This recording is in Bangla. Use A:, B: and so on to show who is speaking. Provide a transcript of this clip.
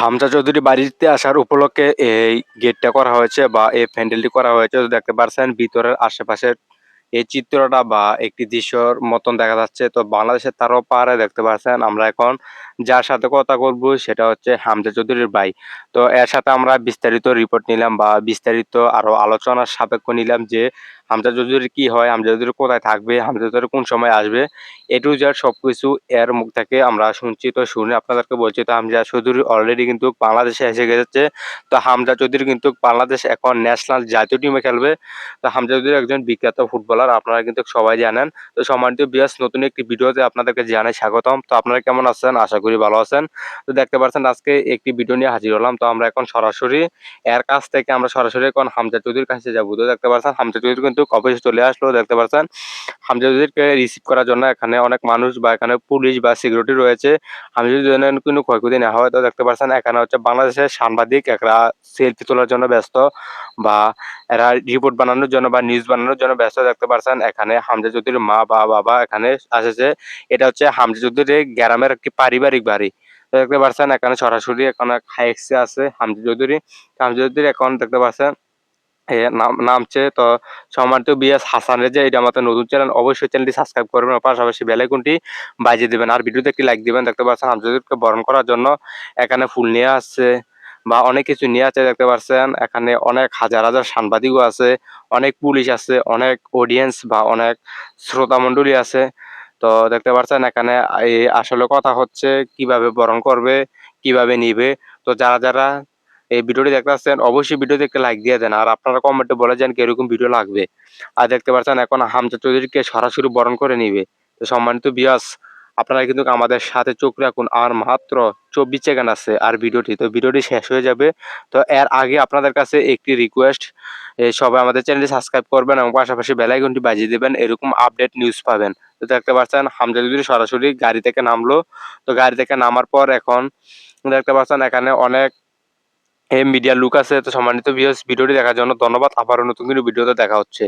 A: হামজা চৌধুরী বাড়িতে আসার উপলক্ষে এই গেটটা করা হয়েছে বা এই প্যান্ডেলটি করা হয়েছে। দেখতে পারছেন, ভিতরের আশেপাশের এই চিত্রটা বা একটি দৃশ্যর মতন দেখা যাচ্ছে। তো বাংলাদেশের তারও পারে দেখতে পাচ্ছেন আমরা এখন যার সাথে কথা বলব সেটা হচ্ছে হামজা চৌধুরীর ভাই। তো এর সাথে আমরা বিস্তারিত রিপোর্ট নিলাম বা বিস্তারিত আরও আলোচনার সাপেক্ষ নিলাম যে হামজা চৌধুরীর কি হয় হামজা চৌধুরী কোথায় থাকবে হামজা চৌধুরী কোন সময় আসবে, এ টু জেড সবকিছু এর মুখ থেকে আমরা শুনছি। তো শুনে আপনাদেরকে বলছি, তো হামজা চৌধুরী অলরেডি কিন্তু বাংলাদেশে এসে গেছে। তো হামজা চৌধুরী কিন্তু বাংলাদেশ এখন ন্যাশনাল জাতীয় টিমে খেলবে। তো হামজা চৌধুরী একজন বিখ্যাত ফুটবলার, আপনারা কিন্তু সবাই জানেন। তো সম্মানিত বিয়াস নতুন একটি ভিডিওতে আপনাদেরকে জানাই স্বাগতম। তো আপনারা কেমন আছেন? আশা করি ভালো আছেন। তো দেখতে পাচ্ছেন, আজকে একটি ভিডিও নিয়ে হাজির হলাম। তো আমরা এখন সরাসরি এর কাছ থেকে আমরা সরাসরি এখন হামজা চৌধুরীর কাছে যাব। তো দেখতে পাচ্ছেন হামজা চৌধুরী কিন্তু অফিসে চলে আসলো, দেখতে পাচ্ছেন হামজা চৌধুরীকে রিসিভ করার জন্য এখানে অনেক মানুষ বা এখানে পুলিশ বা সিকিউরিটি রয়েছে। হামজা চৌধুরীর কোনো ক্ষয়ক্ষতি না হয়। তো দেখতে পাচ্ছেন এখানে হচ্ছে বাংলাদেশের সাংবাদিক, এরা সেলফি তোলার জন্য ব্যস্ত বা এরা রিপোর্ট বানানোর জন্য বা নিউজ বানানোর জন্য ব্যস্ত। দেখতে পাচ্ছেন এখানে হামজা মা বা বাবা এখানে আসেছে। এটা হচ্ছে হামজা গ্রামের একটি পারিবারিক বাড়ি। দেখতে পাচ্ছেন এখানে সরাসরি এখানে হাইক্সে আছে হামজা চৌধুরী চৌধুরী এখন দেখতে পাচ্ছেন এ নাম, নামছে। তো সম্মানিত বিএস হাসানের যে এটা আমাদের নতুন চ্যানেল অবশ্যই চ্যানেলটি সাবস্ক্রাইব করবেন। পাশাপাশি বেলাইকনটি বাজিয়ে দিবেন। আর ভিডিওতে একটি লাইক দিবেন। দেখতে পাচ্ছেন হামজাদুরকে বরণ করার জন্য এখানে ফুল নিয়ে আসছে বা অনেক কিছু নিয়ে আছে দেখতে পাচ্ছেন। এখানে অনেক হাজার হাজার সাংবাদিকও আছে, অনেক পুলিশ আছে, অনেক অডিয়েন্স বা অনেক শ্রোতা মণ্ডলী আছে। তো দেখতে পাচ্ছেন এখানে আসলে কথা হচ্ছে, কীভাবে বরণ করবে, কীভাবে নিবে। তো যারা যারা এই ভিডিওটি দেখতে পাচ্ছেন অবশ্যই ভিডিওতে একটা লাইক দিয়ে দেন। আর আপনারা কমেন্টে বলে যান কীরকম ভিডিও লাগবে। আর দেখতে পাচ্ছেন, এখন হামজা চৌধুরীকে সরাসরি বরণ করে নিবে। তো সম্মানিত বিয়াস আপনারা কিন্তু আমাদের সাথে চোখ রাখুন। আর মাত্র চব্বিশ সেকেন্ড আছে আর ভিডিওটি। তো ভিডিওটি শেষ হয়ে যাবে। তো এর আগে আপনাদের কাছে একটি রিকোয়েস্ট সবাই আমাদের চ্যানেলটি সাবস্ক্রাইব করবেন এবং পাশাপাশি বেলাইকনটি বাজিয়ে দেবেন। এরকম আপডেট নিউজ পাবেন। তো দেখতে পাচ্ছেন, হামজা চৌধুরী সরাসরি গাড়ি থেকে নামলো। তো গাড়ি থেকে নামার পর এখন দেখতে পাচ্ছেন, এখানে অনেক এই মিডিয়া লুক আছে তো সম্মানিত ভিউয়ার্স ভিডিওটি দেখার জন্য ধন্যবাদ। আবারও নতুন কোনো ভিডিওতে দেখা হচ্ছে।